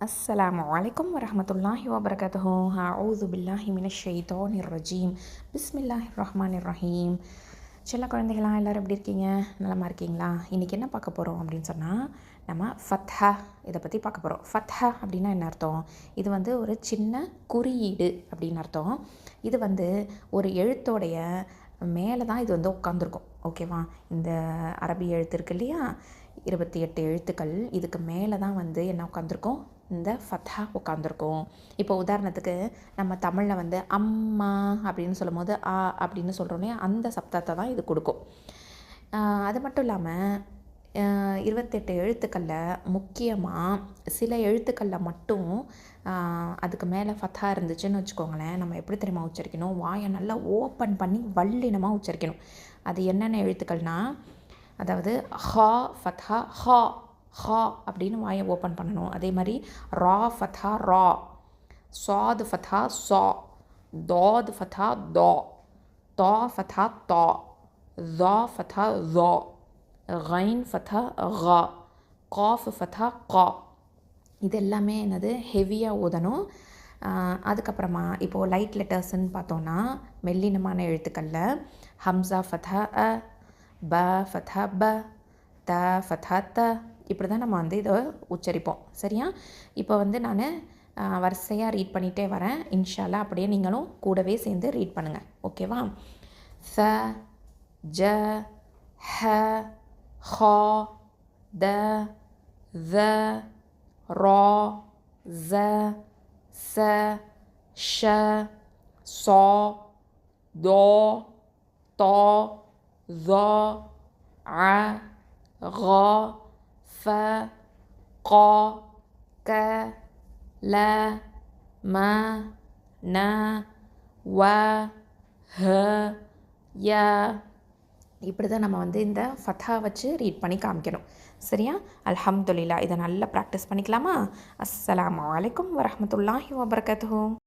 السلام عليكم ورحمة الله وبركاته أعوذ بالله من الشيطان الرجيم ரஜீம். الله الرحمن ரஹீம். சில குழந்தைகளா எல்லோரும் எப்படி இருக்கீங்க? நலமா இருக்கீங்களா? இன்றைக்கி என்ன பார்க்க போகிறோம் அப்படின்னு சொன்னால் நம்ம ஃபத்ஹா இதை பற்றி பார்க்க போகிறோம் ஃபத்ஹா அப்படின்னா என்ன அர்த்தம்? இது வந்து ஒரு சின்ன குறியீடு அப்படின்னு அர்த்தம். இது வந்து ஒரு எழுத்தோடைய மேலே தான் இது வந்து உட்காந்துருக்கும் ஓகேவா இந்த அரபி எழுத்து இருக்கு இல்லையா? இருபத்தி எட்டு எழுத்துக்கள் இதுக்கு மேலே தான் வந்து என்ன உட்காந்துருக்கும் இந்த ஃபத்தா உட்காந்துருக்கும் இப்போ உதாரணத்துக்கு நம்ம தமிழில் வந்து அம்மா அப்படின்னு சொல்லும் போது ஆ அப்படின்னு சொல்கிறோன்னே அந்த சப்தத்தை தான் இது கொடுக்கும். அது மட்டும் இல்லாமல் இருபத்தெட்டு எழுத்துக்களில் முக்கியமாக சில எழுத்துக்களில் மட்டும் அதுக்கு மேலே ஃபத்தா இருந்துச்சுன்னு வச்சுக்கோங்களேன் நம்ம எப்படி தெரியுமா உச்சரிக்கணும்? வாயை நல்லா ஓப்பன் பண்ணி வல்லினமாக உச்சரிக்கணும். அது என்னென்ன எழுத்துக்கள்னால் அதாவது ஹா ஃபத்ஹா ஹா ஹா அப்படின்னு வாயை ஓப்பன் பண்ணணும் அதே மாதிரி ரா ஃபத்ஹா ரா சாது ஃபத்ஹா சா தாத் ஃபத்ஹா தா தா ஃபத்ஹா தா ذا فتحة ذا غين فتحة غا قاف فتحة قا இது எல்லாமே என்னது ஹெவியாக ஊதணும் ஆஹ் அதுக்கப்புறமா இப்போது லைட் லெட்டர்ஸ்ன்னு பார்த்தோன்னா மெல்லினமான எழுத்துக்களில் ஹம்சா ஃபதா அ ப ஃபதா ப த ஃபதா த இப்படி தான் நம்ம வந்து இதை உச்சரிப்போம். சரியா? இப்போ வந்து நான் வரிசையாக ரீட் பண்ணிகிட்டே வரேன். இன்ஷால்லா அப்படியே நீங்களும் கூடவே சேர்ந்து ரீட் பண்ணுங்கள் ஓகேவா? ச ஜ ஹ ஹ த த ரா ஸ ச ஷ சா தோ தா த அ غ ஃப கா க ல ம ந வ ஹ ய இப்படி தான் நம்ம வந்து இந்த ஃபதா வச்சு ரீட் பண்ணி காமிக்கணும். சரியா? அல்ஹம்துலில்லா இதை நல்லா ப்ராக்டிஸ் பண்ணிக்கலாமா? அஸ்லாம் வலைக்கம் வரமத்துல்லாஹி வபர்கத்தும்